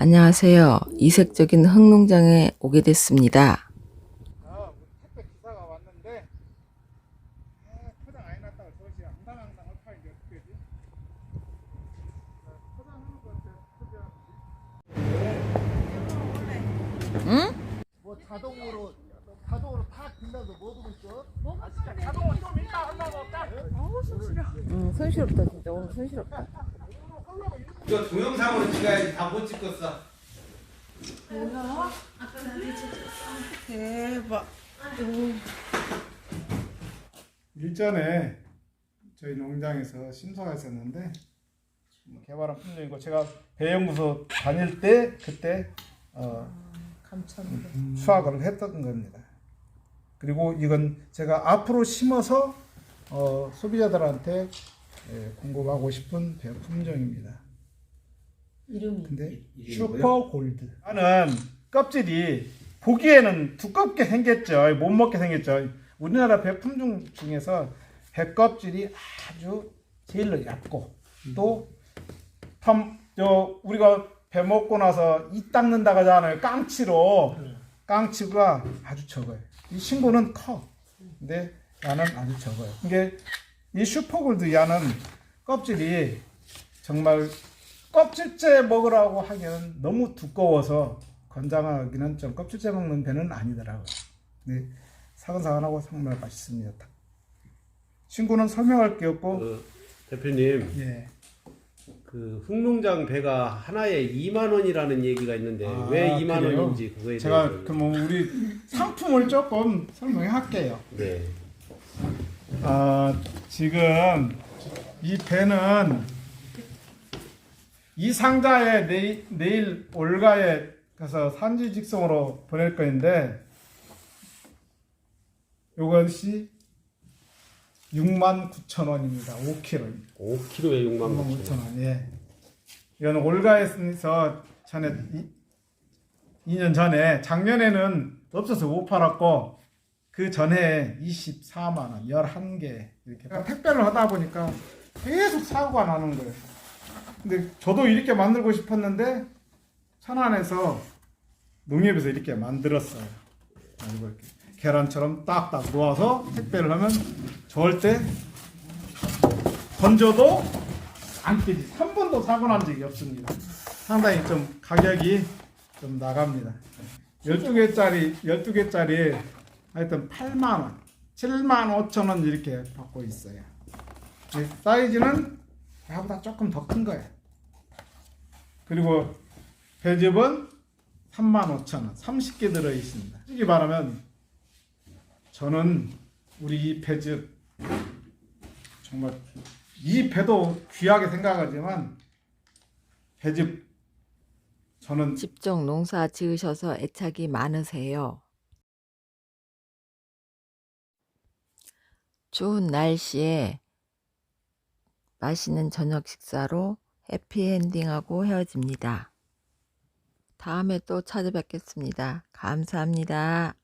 안녕하세요. 이색적인 흑농장에 오게 됐습니다. 아, 우리 택배 기사가 왔는데 아, 포장 안 해놨다고 저것이 앙당앙당 헐파 이제 어떻게 되지? 자, 포장하는 거 어때? 포장. 응? 뭐 자동으로 자동으로 다 빈다서 뭐? 응, 손실없다 진짜 오늘 손실없다. 이거 동영상으로 찍어야지 다 못 찍었어. 일전에 저희 농장에서 심사가 있었는데 개발한 품종이고 제가 배연구소 다닐 때 그때 어, 음, 수확을 했던 겁니다. 그리고 이건 제가 앞으로 심어서 어, 소비자들한테 예, 공급하고 싶은 배 품종입니다. 이름이 근데 이름이 슈퍼 골드. 나는 껍질이 보기에는 두껍게 생겼죠. 못 먹게 생겼죠. 우리나라 배 품종 중에서 배 껍질이 아주 제일 얇고 또 텀, 저 우리가 배 먹고 나서 이 닦는다고 하잖아요. 깡치로 깡치가 아주 적어요. 이 친구는 커. 근데 야는 아주 적어요. 이게 이 슈퍼골드 야는 껍질이 정말 껍질째 먹으라고 하기에는 너무 두꺼워서 건강하기는 좀 껍질째 먹는 배는 아니더라고요. 네, 사근사근하고 정말 맛있습니다. 친구는 설명할 게 없고 그 대표님, 예. 그 흑농장 배가 하나에 2만 원이라는 얘기가 있는데 아, 왜 2만 그래요? 원인지 그거에 제가 대해서 그럼 우리 상품을 조금 설명해 할게요. 네. 아, 지금 이 배는 이 상자에 내일, 내일 올가에 가서 산지 직송으로 보낼 건데 요것이 6만 9천 원입니다. 5kg입니다. 5kg에 6만 6만 9천 9천 원. 원. 예. 이거는 올가에서 전에 이, 2년 전에 작년에는 없어서 못 팔았고 그 전에 24만 원, 11개 이렇게 택배를 하다 보니까 계속 사고가 나는 거예요. 근데 저도 이렇게 만들고 싶었는데 천안에서 농협에서 이렇게 만들었어요. 이렇게 계란처럼 딱딱 놓아서 택배를 하면 절대 던져도 안 깨지. 한 번도 사고 난 적이 없습니다. 상당히 좀 가격이 좀 나갑니다. 12개짜리, 12개짜리 하여튼 8만원, 7만 5천 원 이렇게 받고 있어요. 이 사이즈는 나보다 조금 더 큰 거예요. 그리고 배즙은 3만 5천 원, 30개 들어 있습니다. 솔직히 말하면 저는 우리 이 배즙 정말 이 배도 귀하게 생각하지만 배즙 저는 직접 농사 지으셔서 애착이 많으세요. 추운 날씨에 맛있는 저녁 식사로 해피엔딩하고 헤어집니다. 다음에 또 찾아뵙겠습니다. 감사합니다.